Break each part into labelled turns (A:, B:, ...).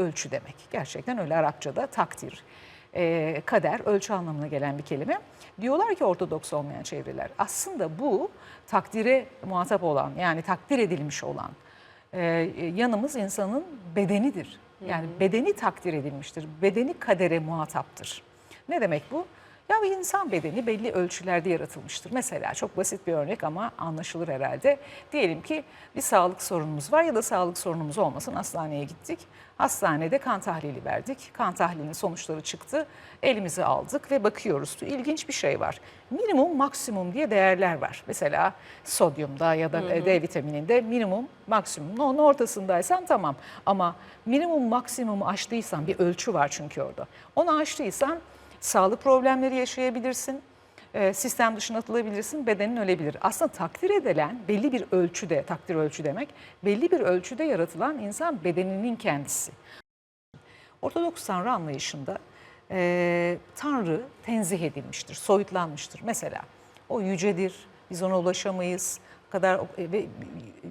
A: ölçü demek. Gerçekten öyle Arapçada takdir, e, kader, ölçü anlamına gelen bir kelime. Diyorlar ki Ortodoks olmayan çevreler aslında bu takdire muhatap olan yani takdir edilmiş olan e, yanımız insanın bedenidir. Yani bedeni takdir edilmiştir. Bedeni kadere muhataptır. Ne demek bu? Ya bir insan bedeni belli ölçülerde yaratılmıştır. Mesela çok basit bir örnek ama anlaşılır herhalde. Diyelim ki bir sağlık sorunumuz var ya da sağlık sorunumuz olmasın hastaneye gittik. Hastanede kan tahlili verdik. Kan tahlilinin sonuçları çıktı. Elimize aldık ve bakıyoruz. İlginç bir şey var. Minimum maksimum diye değerler var. Mesela sodyumda ya da D vitamininde minimum maksimum. Onun ortasındaysan tamam. Ama minimum maksimumu aştıysan bir ölçü var çünkü orada. Onu aştıysan sağlık problemleri yaşayabilirsin. e, Sistem dışına atılabilirsin, bedenin ölebilir. Aslında takdir edilen belli bir ölçüde, takdir ölçü demek, belli bir ölçüde yaratılan insan bedeninin kendisi. Ortodoks Tanrı anlayışında e, Tanrı tenzih edilmiştir, soyutlanmıştır. Mesela o yücedir, biz ona ulaşamayız. Kadar e, ve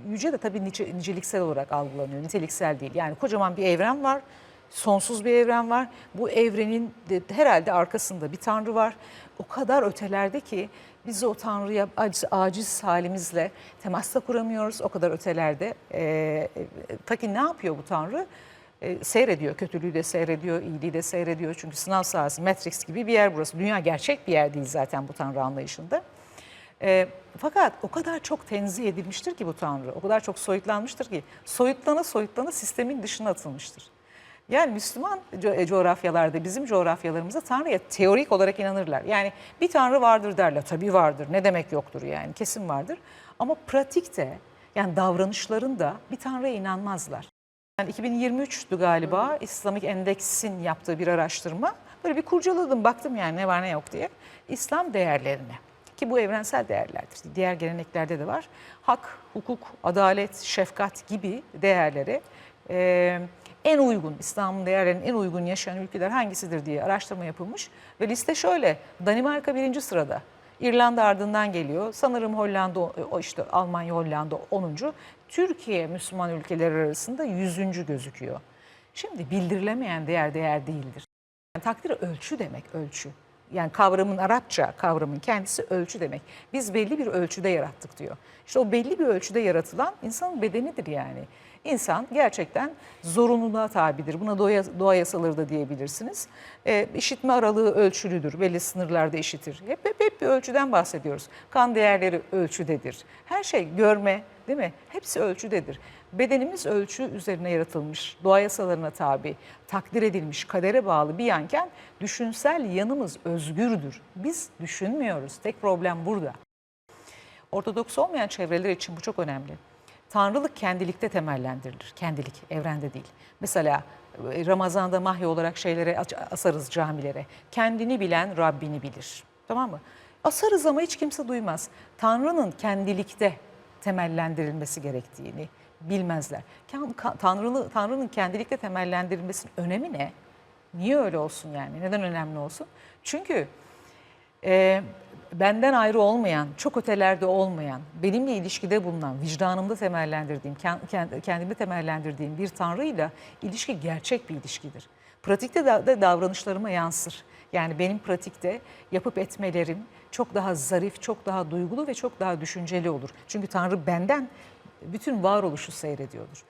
A: yüce de tabii nice, niceliksel olarak algılanıyor, niteliksel değil. Yani kocaman bir evren var, sonsuz bir evren var. Bu evrenin de, herhalde arkasında bir Tanrı var. O kadar ötelerde ki biz o Tanrı'ya aciz, aciz halimizle temasta kuramıyoruz. O kadar ötelerde. E, e, peki ne yapıyor bu Tanrı? e, seyrediyor. Kötülüğü de seyrediyor, iyiliği de seyrediyor. Çünkü sınav sahası, Matrix gibi bir yer burası. Dünya gerçek bir yer değil zaten bu Tanrı anlayışında. E, fakat o kadar çok tenzih edilmiştir ki bu Tanrı, o kadar çok soyutlanmıştır ki soyutlana soyutlana sistemin dışına atılmıştır. Yani Müslüman co- coğrafyalarda, bizim coğrafyalarımızda Tanrı'ya teorik olarak inanırlar. Yani bir Tanrı vardır derler. Tabii vardır. Ne demek yoktur yani? Kesin vardır. Ama pratikte yani davranışlarında bir Tanrı'ya inanmazlar. Yani 2023'tü galiba İslamik Endeks'in yaptığı bir araştırma. Böyle bir kurcaladım baktım yani ne var ne yok diye. İslam değerlerine ki bu evrensel değerlerdir. Diğer geleneklerde de var. Hak, hukuk, adalet, şefkat gibi değerlere e, en uygun, İslam'ın değerlerinin en uygun yaşayan ülkeler hangisidir diye araştırma yapılmış. Ve liste şöyle, Danimarka birinci sırada. İrlanda ardından geliyor. Sanırım Hollanda, işte Almanya, Hollanda 10. Türkiye Müslüman ülkeler arasında 100. gözüküyor. Şimdi bildirilemeyen değer değer değildir. Yani takdir ölçü demek, ölçü. Yani kavramın Arapça kavramın kendisi ölçü demek. Biz belli bir ölçüde yarattık diyor. İşte o belli bir ölçüde yaratılan insanın bedenidir yani. İnsan gerçekten zorunluluğa tabidir. Buna doğa, doğa yasaları da diyebilirsiniz. E, işitme aralığı ölçülüdür. Belli sınırlarda işitir. Hep, hep, hep bir ölçüden bahsediyoruz. Kan değerleri ölçüdedir. Her şey görme değil mi? Hepsi ölçüdedir. Bedenimiz ölçü üzerine yaratılmış, doğa yasalarına tabi, takdir edilmiş, kadere bağlı bir yanken düşünsel yanımız özgürdür. Biz düşünmüyoruz. Tek problem burada. Ortodoks olmayan çevreler için bu çok önemli. Tanrılık kendilikte temellendirilir. Kendilik, evrende değil. Mesela e, Ramazan'da mahya olarak şeylere asarız camilere. Kendini bilen Rabbini bilir. Tamam mı? Asarız ama hiç kimse duymaz. Tanrı'nın kendilikte temellendirilmesi gerektiğini bilmezler. Tanrılı, Tanrı'nın kendilikte temellendirilmesinin önemi ne? Niye öyle olsun yani? Neden önemli olsun? Çünkü e, benden ayrı olmayan, çok ötelerde olmayan, benimle ilişkide bulunan, vicdanımda temellendirdiğim, ken- ken- kendimde temellendirdiğim bir Tanrı'yla ilişki gerçek bir ilişkidir. Pratikte de davranışlarıma yansır. Yani benim pratikte yapıp etmelerim çok daha zarif, çok daha duygulu ve çok daha düşünceli olur. Çünkü Tanrı benden bütün varoluşu seyrediyordur.